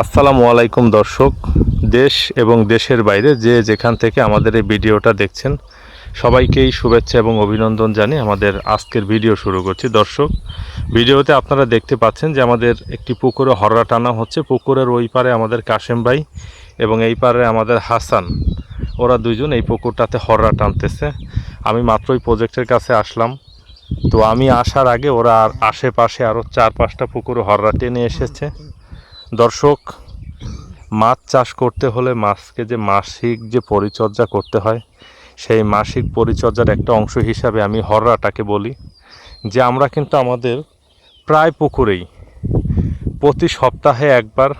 আসসালামু আলাইকুম দর্শক। দেশ এবং দেশের বাইরে যে যেখান থেকে আমাদের এই ভিডিওটা দেখছেন, সবাইকেই শুভেচ্ছা এবং অভিনন্দন জানিয়ে আমাদের আজকের ভিডিও শুরু করছি। দর্শক, ভিডিওতে আপনারা দেখতে পাচ্ছেন যে আমাদের একটি পুকুরে হররা টানা হচ্ছে। পুকুরের ওই পারে আমাদের কাশেম ভাই এবং এই পারে আমাদের হাসান। ওরা দুইজন এই পুকুরটাতে হররা টানতেছে। আমি মাত্রই প্রজেক্টের কাছে আসলাম। তো আমি আসার আগে ওরা আর আশেপাশে আরও চার পাঁচটা পুকুরে হররা টেনে এসেছে। দর্শক, মাছ চাষ করতে হলে মাছকে যে মাসিক যে পরিচর্যা করতে হয়, সেই মাসিক পরিচর্যার একটা অংশ হিসাবে আমি হররাটাকে বলি, যে আমরা কিন্তু আমাদের প্রায় পুকুরেই প্রতি সপ্তাহে একবার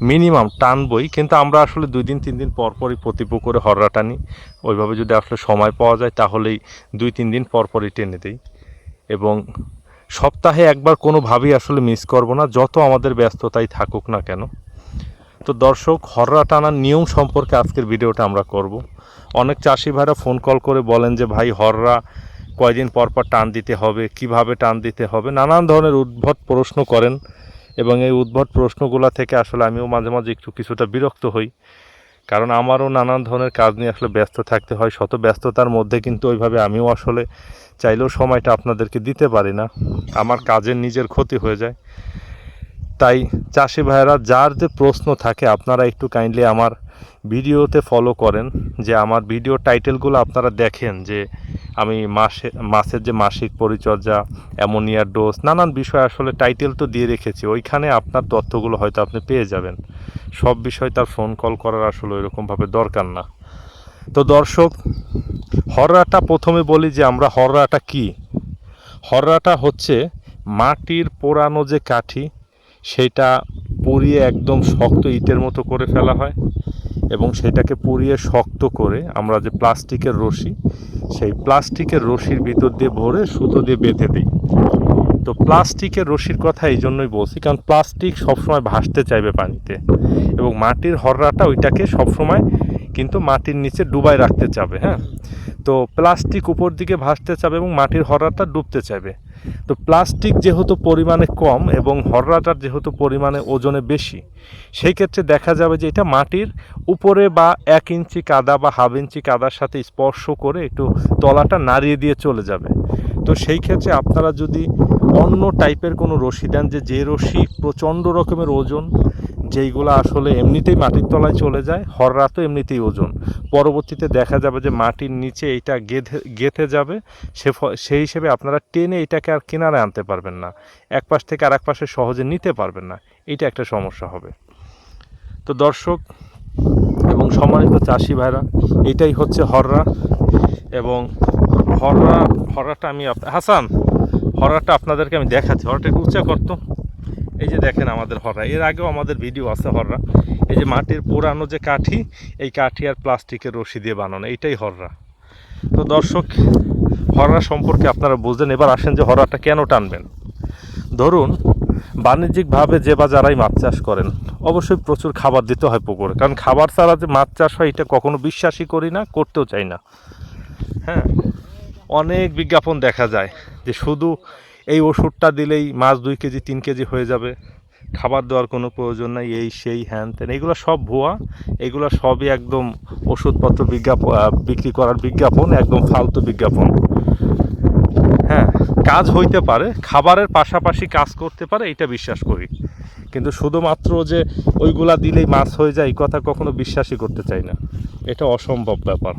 মিনিমাম টানবই, কিন্তু আমরা আসলে দুই দিন, তিন দিন পর পরই প্রতি পুকুরে হররা টানি। ওইভাবে যদি আসলে সময় পাওয়া যায়, তাহলেই দুই, তিন দিন পর পরই টেনে দিই। এবং সপ্তাহে একবার কোনোভাবেই আসলে মিস করব না, যত আমাদের ব্যস্ততাই থাকুক না কেন। তো দর্শক, হররা টানার নিয়ম সম্পর্কে আজকের ভিডিওটা আমরা করব। অনেক চাষি ভাইরা ফোন কল করে বলেন যে, ভাই, হররা কয়দিন পর পর টান দিতে হবে, কীভাবে টান দিতে হবে? নানান ধরনের উদ্ভট প্রশ্ন করেন এবং এই উদ্ভট প্রশ্নগুলো থেকে আসলে আমিও মাঝে মাঝে একটু কিছুটা বিরক্ত হই। কারণ আমারও নানান ধরনের কাজ নিয়ে আসলে ব্যস্ত থাকতে হয়। শত ব্যস্ততার মধ্যে কিন্তু ওইভাবে আমিও আসলে চাইলেও সময়টা আপনাদেরকে দিতে পারি না। আমার কাজের নিজের ক্ষতি হয়ে যায়। তাই চাষি ভাইয়েরা, যার যে প্রশ্ন থাকে, আপনারা একটু কাইন্ডলি আমার ভিডিওতে ফলো করেন যে আমার ভিডিও টাইটেলগুলো আপনারা দেখেন যে আমি মাসে মাছের যে মাসিক পরিচর্যা অ্যামোনিয়ার ডোজ, নানান বিষয় আসলে টাইটেল তো দিয়ে রেখেছি। ওইখানে আপনার তথ্যগুলো হয়তো আপনি পেয়ে যাবেন। সব বিষয় তার ফোন কল করার আসলে ওইরকমভাবে দরকার না। তো দর্শক, হররাটা প্রথমে বলি যে আমরা হররাটা কি? হররাটা হচ্ছে মাটির পোড়ানো যে কাঠি, সেটা পুড়িয়ে একদম শক্ত ইটের মতো করে ফেলা হয়। এবং সেটাকে পুড়িয়ে শক্ত করে আমরা যে প্লাস্টিকের রশি, সেই প্লাস্টিকের রশির ভিতর দিয়ে ভরে সুতো দিয়ে বেঁধে দিই। তো প্লাস্টিকের রশির কথা এই জন্যই বলছি, কারণ প্লাস্টিক সবসময় ভাসতে চাইবে পানিতে এবং মাটির হররাটা ওইটাকে সবসময় কিন্তু মাটির নিচে ডুবাই রাখতে চাবে হ্যাঁ? তো প্লাস্টিক উপর দিকে ভাসতে চাবে এবং মাটির হররাটা ডুবতে চাইবে। তো প্লাস্টিক যেহেতু পরিমাণে কম এবং হররাটার যেহেতু পরিমাণে ওজনে বেশি, সেই ক্ষেত্রে দেখা যাবে যে এটা মাটির উপরে বা এক ইঞ্চি কাদা বা হাফ ইঞ্চি কাদার সাথে স্পর্শ করে একটু তলাটা নাড়িয়ে দিয়ে চলে যাবে। তো সেই ক্ষেত্রে আপনারা যদি অন্য টাইপের কোনো রশি দেন যে যে রশি প্রচণ্ড রকমের ওজন যেইগুলো আসলে এমনিতেই মাটির তলায় চলে যায় হররা তো এমনিতেই ওজন। পরবর্তীতে দেখা যাবে যে মাটির নিচে এইটা গেঁথে গেঁথে যাবে, সে সেই হিসেবে আপনারা টেনে এটাকে আর কিনারে আনতে পারবেন না। এক পাশ থেকে আর এক পাশে সহজে নিতে পারবেন না। এইটা একটা সমস্যা হবে। তো দর্শক এবং সম্মানিত চাষি ভাইরা, এটাই হচ্ছে হররা এবং হররা হররাটা আমি হাসান হররাটা আপনাদেরকে আমি দেখাচ্ছি। হররাটা একটু করতো। এই যে দেখেন আমাদের হররা। এর আগেও আমাদের ভিডিও আছে হররা। এই যে মাটির পুরানো যে কাঠি, এই কাঠি আর প্লাস্টিকের রশি দিয়ে বানানো, এইটাই হররা। তো দর্শক, হররা সম্পর্কে আপনারা বুঝলেন এবার আসেন যে হররাটা কেন টানবেন। ধরুন, বাণিজ্যিকভাবে যে বা যারাই মাছ চাষ করেন, অবশ্যই প্রচুর খাবার দিতে হয় পুকুরে। কারণ খাবার ছাড়া যে মাছ চাষ হয়, এটা কখনো বিশ্বাসই করি না, করতেও চাই না। হ্যাঁ অনেক বিজ্ঞাপন দেখা যায় যে শুধু এই ওষুধটা দিলেই মাছ দুই কেজি, তিন কেজি হয়ে যাবে। খাবার দেওয়ার কোনো প্রয়োজন নাই, এই সেই হ্যান ত্যান। এগুলো সব ভুয়া, এগুলো সবই একদম ওষুধপত্র বিজ্ঞাপন বিক্রি করার বিজ্ঞাপন, একদম ফালতু বিজ্ঞাপন। হ্যাঁ কাজ হইতে পারে, খাবারের পাশাপাশি কাজ করতে পারে এটা বিশ্বাস করি। কিন্তু শুধুমাত্র যে ওইগুলা দিলেই মাছ হয়ে যায়, এই কথা কখনো বিশ্বাসই করতে চাই না। এটা অসম্ভব ব্যাপার।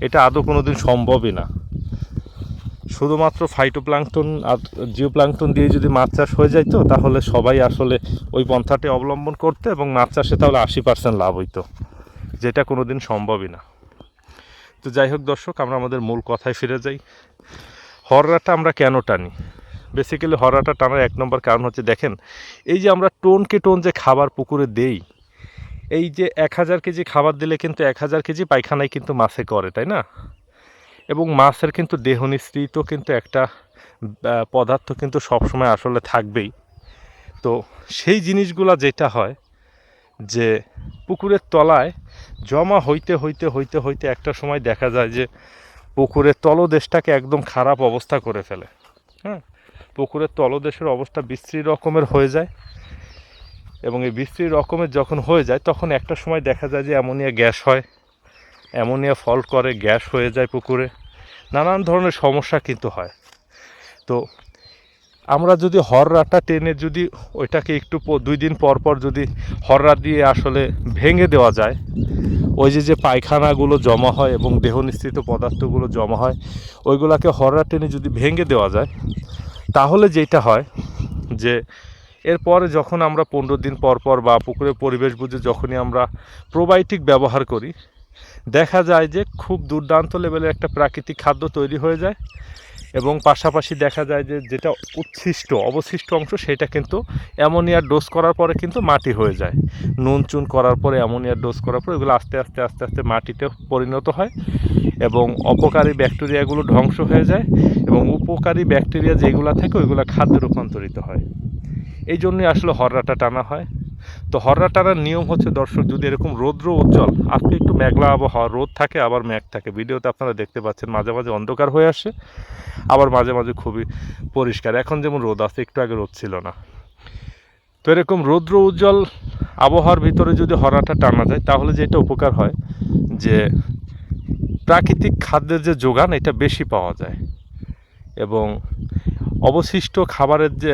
এটা আদৌ কোনো দিন সম্ভবই না। শুধুমাত্র ফাইটোপ্লাঙ্কটন আর জিওপ্লাঙ্কটন দিয়ে যদি মাছ চাষ হয়ে যাইতো তাহলে সবাই আসলে ওই পন্থাটি অবলম্বন করতে এবং মাছ চাষে তাহলে আশি পার্সেন্ট লাভ হইতো, যেটা কোনো দিন সম্ভবই না। তো যাই হোক দর্শক, আমরা আমাদের মূল কথায় ফিরে যাই। হররাটা আমরা কেন টানি? বেসিক্যালি হররাটা টানার এক নম্বর কারণ হচ্ছে, দেখেন, এই যে আমরা টোনকে টোন যে খাবার পুকুরে দেই, এই যে এক হাজার কেজি খাবার দিলে কিন্তু এক হাজার কেজি পায়খানায় কিন্তু মাছে করে, তাই না? এবং মাছের কিন্তু দেহ নিঃসৃত কিন্তু একটা পদার্থ কিন্তু সবসময় আসলে থাকবেই। তো সেই জিনিসগুলা যেটা হয় যে পুকুরের তলায় জমা হইতে হইতে হইতে হইতে একটা সময় দেখা যায় যে পুকুরের তলদেশটাকে একদম খারাপ অবস্থা করে ফেলে। হ্যাঁ? পুকুরের তলদেশের অবস্থা বিশ্রী রকমের হয়ে যায় এবং এই বিশ্রী রকমের যখন হয়ে যায়, তখন একটা সময় দেখা যায় যে অ্যামোনিয়া গ্যাস হয়। অ্যামোনিয়া ফল্ট করে, গ্যাস হয়ে যায় পুকুরে। নানান ধরনের সমস্যা কিন্তু হয়। তো আমরা যদি হররাটা টেনে যদি ওইটাকে একটু দুই দিন পর পর যদি হররা দিয়ে আসলে ভেঙে দেওয়া যায়, ওই যে যে পায়খানাগুলো জমা হয় এবং দেহ নিঃসৃত পদার্থগুলো জমা হয়, ওইগুলোকে হররা টেনে যদি ভেঙে দেওয়া যায়, তাহলে যেটা হয় যে, এরপরে যখন আমরা পনেরো দিন পর পর বা পুকুরের পরিবেশ বুঝে যখনই আমরা প্রোবায়োটিক ব্যবহার করি দেখা যায় যে খুব দুর্দান্ত লেভেলের একটা প্রাকৃতিক খাদ্য তৈরি হয়ে যায় এবং পাশাপাশি দেখা যায় যে যেটা উচ্ছিষ্ট, অবশিষ্ট অংশ সেটা কিন্তু অ্যামোনিয়ার ডোজ করার পরে কিন্তু মাটি হয়ে যায়। নুন চুন করার পরে অ্যামোনিয়ার ডোজ করার পরে এগুলো আস্তে আস্তে আস্তে আস্তে মাটিতে পরিণত হয় এবং অপকারী ব্যাকটেরিয়াগুলো ধ্বংস হয়ে যায় এবং উপকারী ব্যাকটেরিয়া যেগুলো থাকে ওইগুলো খাদ্যে রূপান্তরিত হয়। এই জন্যই আসলে হররাটা টানা হয়। তো হররা টানার নিয়ম হচ্ছে, দর্শক, যদি এরকম রৌদ্র উজ্জ্বল, আজকে একটু মেঘলা আবহাওয়া, রোদ থাকে, আবার মেঘ থাকে। ভিডিওতে আপনারা দেখতে পাচ্ছেন, মাঝে মাঝে অন্ধকার হয়ে আসে, আবার মাঝে মাঝে খুবই পরিষ্কার। এখন যেমন রোদ আছে, একটু আগে রোদ ছিল না। তো এরকম রৌদ্র উজ্জ্বল আবহাওয়ার ভিতরে যদি হরাটা টানা যায়, তাহলে যেটা উপকার হয়, যে প্রাকৃতিক খাদ্যের যে যোগান, এটা বেশি পাওয়া যায়। এবং অবশিষ্ট খাবারের যে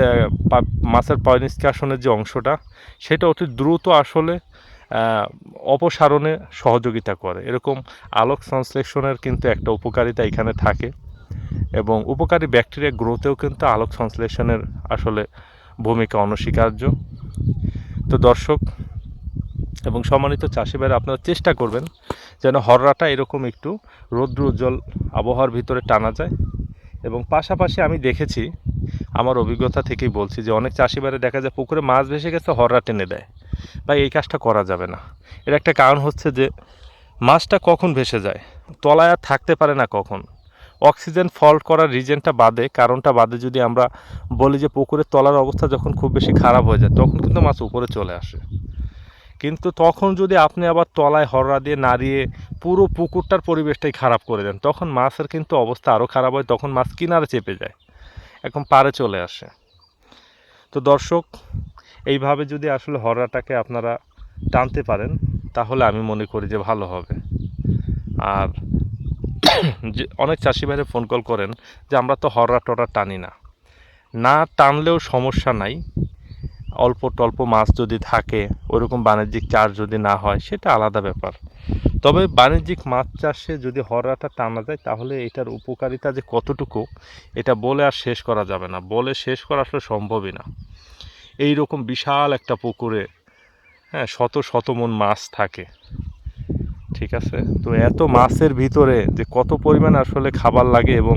মাছের পয়নিষ্কাশনের যে অংশটা, সেটা অতি দ্রুত আসলে অপসারণে সহযোগিতা করে। এরকম আলোক সংশ্লেষণের কিন্তু একটা উপকারিতা এখানে থাকে এবং উপকারী ব্যাকটেরিয়া গ্রোথেও কিন্তু আলোক সংশ্লেষণের আসলে ভূমিকা অনস্বীকার্য। তো দর্শক এবং সম্মানিত চাষি আপনারা চেষ্টা করবেন যেন হররাটা এরকম একটু রৌদ্র উজ্জ্বল আবহাওয়ার ভিতরে টানা যায়। এবং পাশাপাশি আমি দেখেছি, আমার অভিজ্ঞতা থেকেই বলছি যে অনেক চাষি ভাইরা দেখা যায় পুকুরে মাছ ভেসে গেছে, হররা টেনে দেয়। বা এই কাজটা করা যাবে না। এর একটা কারণ হচ্ছে যে মাছটা কখন ভেসে যায়? তলায় আর থাকতে পারে না কখন? অক্সিজেন ফল্ট করার রিজনটা বাদে, কারণটা বাদে যদি আমরা বলি যে পুকুরের তলার অবস্থা যখন খুব বেশি খারাপ হয়ে যায়, তখন কিন্তু মাছ উপরে চলে আসে। কিন্তু তখন যদি আপনি আবার তলায় হররা দিয়ে নাড়িয়ে পুরো পুকুরটার পরিবেশটাই খারাপ করে দেন, তখন মাছের কিন্তু অবস্থা আরও খারাপ হয়, তখন মাছ কিনারে চেপে যায়, এখন পারে চলে আসে। তো দর্শক, এইভাবে যদি আসলে হররাটাকে আপনারা টানতে পারেন, তাহলে আমি মনে করি যে ভালো হবে। আর যে অনেক চাষি ভাইরা ফোন কল করেন যে, আমরা তো হররা টরা টানি না। না টানলেও সমস্যা নাই অল্প টল্প মাছ যদি থাকে, ওরকম বাণিজ্যিক চাষ যদি না হয়, সেটা আলাদা ব্যাপার। তবে বাণিজ্যিক মাছ চাষে যদি হররাটা টানা যায়, তাহলে এটার উপকারিতা যে কতটুকু, এটা বলে আর শেষ করা যাবে না। বলে শেষ করা আসলে সম্ভবই না। এই রকম বিশাল একটা পুকুরে হ্যাঁ শত শত মন মাছ থাকে। ঠিক আছে? তো এত মাছের ভিতরে যে কত পরিমাণ আসলে খাবার লাগে এবং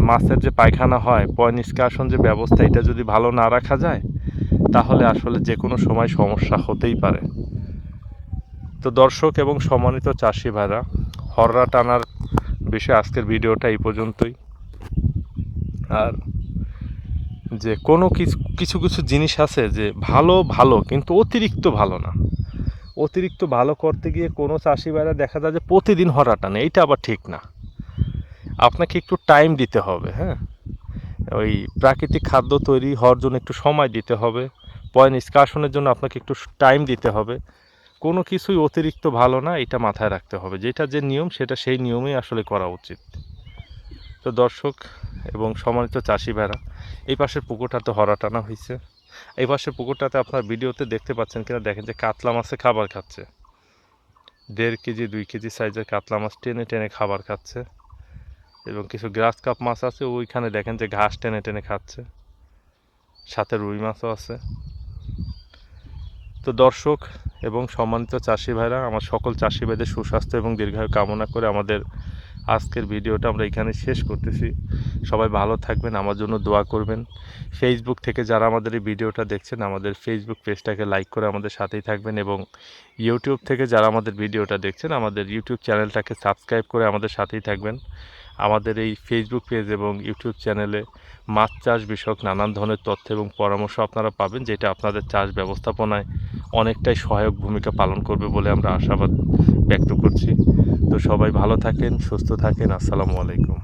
মাছের যে পায়খানা হয়, পয় নিষ্কাশন যে ব্যবস্থা, এটা যদি ভালো না রাখা যায় তাহলে আসলে যে কোনো সময় সমস্যা হতেই পারে। তো দর্শক এবং সম্মানিত চাষি ভাইরা, হররা টানার বিষয়ে আজকের ভিডিওটা এই পর্যন্তই। আর যে কোনো কিছু কিছু জিনিস আছে যে ভালো ভালো কিন্তু অতিরিক্ত ভালো না। অতিরিক্ত ভালো করতে গিয়ে কোনো চাষি ভাইরা দেখা যায় যে প্রতিদিন হরা টানে, এইটা আবার ঠিক না। আপনাকে একটু টাইম দিতে হবে হ্যাঁ? ওই প্রাকৃতিক খাদ্য তৈরি হওয়ার জন্য একটু সময় দিতে হবে। পয় নিষ্কাশনের জন্য আপনাকে একটু টাইম দিতে হবে। কোনো কিছুই অতিরিক্ত ভালো না, এটা মাথায় রাখতে হবে। যেটা যে নিয়ম, সেটা সেই নিয়মেই আসলে করা উচিত। তো দর্শক এবং সম্মানিত চাষি ভেড়া এই পাশের পুকুরটাতে হরা টানা হয়েছে এই পাশের পুকুরটাতে আপনার ভিডিওতে দেখতে পাচ্ছেন কিনা, দেখেন যে কাতলা মাছে খাবার খাচ্ছে। দেড় কেজি, দুই কেজি সাইজের কাতলা মাছ টেনে টেনে খাবার খাচ্ছে। এবং কিছু গ্রাস কাপ মাছ আছে, ওইখানে দেখেন যে ঘাস টেনে টেনে খাচ্ছে। সাথে রুই মাছও আছে। তো দর্শক এবং সম্মানিত চাষি ভাইরা, আমার সকল চাষি ভাইদের সুস্বাস্থ্য এবং দীর্ঘায়ু কামনা করে আমাদের আজকের ভিডিওটা আমরা এখানে শেষ করতেছি। সবাই ভালো থাকবেন, আমার জন্য দোয়া করবেন। ফেসবুক থেকে যারা আমাদের এই ভিডিওটা দেখছেন, আমাদের ফেসবুক পেজটাকে লাইক করে আমাদের সাথেই থাকবেন এবং ইউটিউব থেকে যারা আমাদের ভিডিওটা দেখছেন, আমাদের ইউটিউব চ্যানেলটাকে সাবস্ক্রাইব করে আমাদের সাথেই থাকবেন। আমাদের এই ফেসবুক পেজ এবং ইউটিউব চ্যানেলে মাছ চাষ বিষয়ক নানান ধরনের তথ্য এবং পরামর্শ আপনারা পাবেন, যেটা আপনাদের চাষ ব্যবস্থাপনায় অনেকটাই সহায়ক ভূমিকা পালন করবে বলে আমরা আশাবাদ ব্যক্ত করছি। তো সবাই ভালো থাকেন, সুস্থ থাকেন, আসসালামু আলাইকুম।